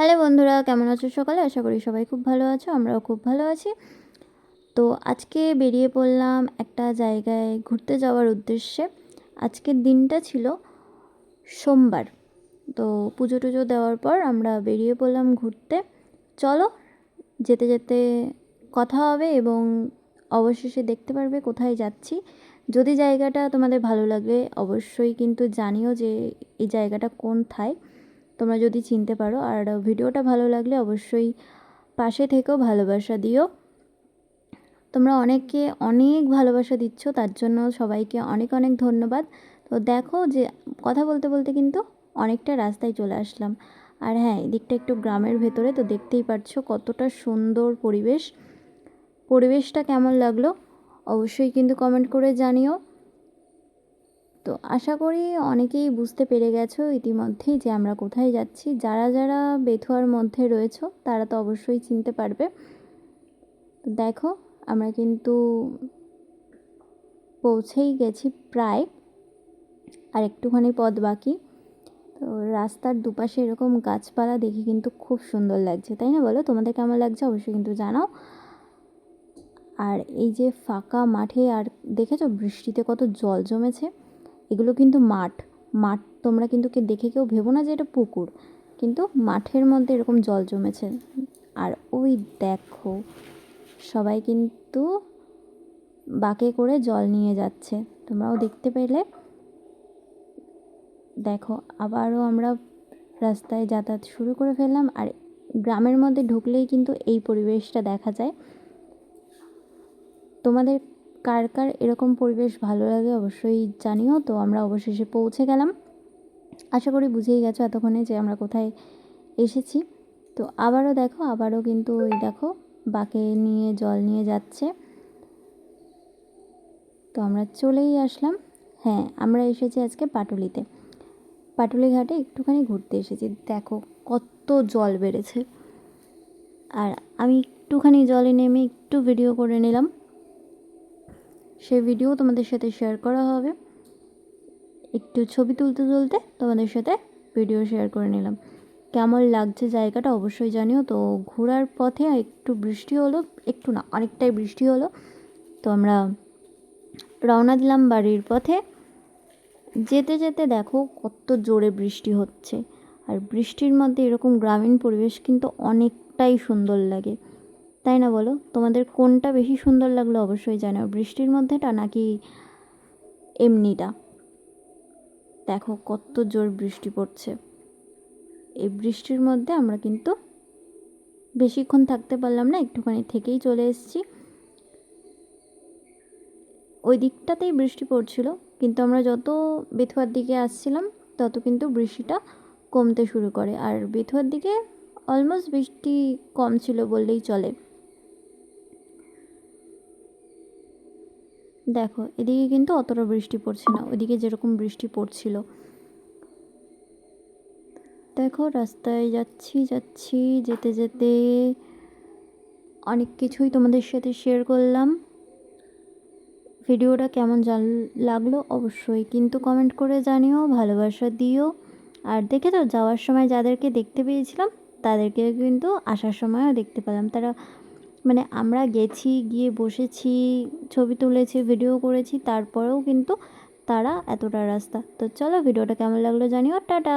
Hello বন্ধুরা, কেমন আছো সকালে? আশা করি সবাই খুব ভালো আছো, আমরাও খুব ভালো আছি। তো আজকে বেরিয়ে পড়লাম একটা জায়গায় ঘুরতে যাওয়ার উদ্দেশ্যে। আজকের দিনটা ছিল সোমবার। তো পুজো টুজো দেওয়ার পর আমরা বেরিয়ে পড়লাম ঘুরতে। চলো, যেতে যেতে কথা হবে এবং অবশেষে দেখতে পারবে কোথায় যাচ্ছি। যদি জায়গাটা তোমাদের ভালো লাগে, অবশ্যই কিন্তু জানিও যে এই জায়গাটা কোন থায় তোমরা যদি চিনতে পারো আর ভিডিওটা ভালো লাগলে অবশ্যই পাশে থেকেও ভালোবাসা দিও। তোমরা অনেককে অনেক ভালোবাসা দিচ্ছ, তার জন্য সবাইকে অনেক অনেক ধন্যবাদ। তো দেখো যে, কথা বলতে বলতে কিন্তু অনেকটা রাস্তায় চলে আসলাম। আর হ্যাঁ এদিকটা একটু গ্রামের ভেতরে, তো দেখতেই পাচ্ছ কতটা সুন্দর পরিবেশ। পরিবেশটা কেমন লাগল অবশ্যই কিন্তু কমেন্ট করে জানিও। তো আশা করি অনেকেই বুঝতে পেরে গেছো ইতিমধ্যেই যে আমরা কোথায় যাচ্ছি। যারা যারা বেথুয়ার মধ্যে রয়েছো, তারা তো অবশ্যই চিনতে পারবে। দেখো, আমরা কিন্তু পৌঁছেই গেছি প্রায়। আর একটুখানি পথ বাকি। তো রাস্তার দুপাশে এরকম গাছপালা দেখে কিন্তু খুব সুন্দর লাগছে, তাই না বলো? তোমাদের কেমন লাগছে অবশ্যই কিন্তু জানাও। আর এই যে ফাঁকা মাঠে, আর দেখেছ বৃষ্টিতে কত জল জমেছে? এগুলো কিন্তু মাঠ। মাঠ তোমরা কিন্তু কে দেখে কেউ ভেবো না যে এটা পুকুর। কিন্তু মাঠের মধ্যে এরকম জল জমেছে। আর ওই দেখো, সবাই কিন্তু বাকে করে জল নিয়ে যাচ্ছে। তোমরাও দেখতে পেলে। দেখো, আবারও আমরা রাস্তায় যাতায়াত শুরু করে ফেললাম। আর গ্রামের মধ্যে ঢুকলেই কিন্তু এই পরিবেশটা দেখা যায়। তোমাদের কার কার এরকম পরিবেশ ভালো লাগে অবশ্যই জানিও। তো আমরা অবশেষে পৌঁছে গেলাম। আশা করি বুঝেই গেছো এতক্ষণে যে আমরা কোথায় এসেছি। তো আবারও দেখো, আবারও কিন্তু ওই দেখো, বাকে নিয়ে জল নিয়ে যাচ্ছে। তো আমরা চলেই আসলাম। হ্যাঁ আমরা এসেছি আজকে পাটুলিতে। পাটুলি ঘাটে একটুখানি ঘুরতে এসেছি। দেখো কত জল বেড়েছে। আর আমি একটুখানি জলে নেমে একটু ভিডিও করে নিলাম। সেই ভিডিও তোমাদের সাথে শেয়ার করা হবে। একটু ছবি তুলতে তুলতে তোমাদের সাথে ভিডিও শেয়ার করে নিলাম। কেমন লাগছে জায়গাটা অবশ্যই জানিও। তো ঘোরার পথে একটু বৃষ্টি হলো, একটু না, অনেকটাই বৃষ্টি হলো। তো আমরা রওনা দিলাম বাড়ির পথে। যেতে যেতে দেখো কত জোরে বৃষ্টি হচ্ছে। আর বৃষ্টির মধ্যে এরকম গ্রামীণ পরিবেশ কিন্তু অনেকটাই সুন্দর লাগে। তাই না বলো? তোমাদের কোনটা বেশি সুন্দর লাগল অবশ্যই জানাও। বৃষ্টির মধ্যেটা নাকি এমনিটা? দেখো কত জোর বৃষ্টি পড়ছে। এই বৃষ্টির মধ্যে আমরা কিন্তু বেশিক্ষণ থাকতে পারলাম না, একটুখানি থেকেই চলে এসেছি। ওই দিকটাতেই বৃষ্টি পড়ছিল, কিন্তু আমরা যত বেথুয়ার দিকে আসছিলাম, তত কিন্তু বৃষ্টিটা কমতে শুরু করে। আর বেথুয়ার দিকে অলমোস্ট বৃষ্টি কম ছিল বললেই চলে। দেখো, এদিকে কিন্তু অতটা বৃষ্টি পড়ছে না ওদিকে যেরকম বৃষ্টি পড়ছিল। দেখো, রাস্তায় যাচ্ছি যাচ্ছি, যেতে যেতে অনেক কিছুই তোমাদের সাথে শেয়ার করলাম। ভিডিওটা কেমন জান, লাগল অবশ্যই কিন্তু কমেন্ট করে জানিও, ভালোবাসা দিও। আর দেখে তো, যাওয়ার সময় যাদেরকে দেখতে পেয়েছিলাম তাদেরকে কিন্তু আসার সময়ও দেখতে পেলাম। তারা মানে আমরা গেছি, গিয়ে বসেছি, ছবি তুলেছি ভিডিও করেছি, তারপরেও কিন্তু তারা এতটা রাস্তা। তো চলো ভিডিওটা কেমন লাগল জানিও। টাটা!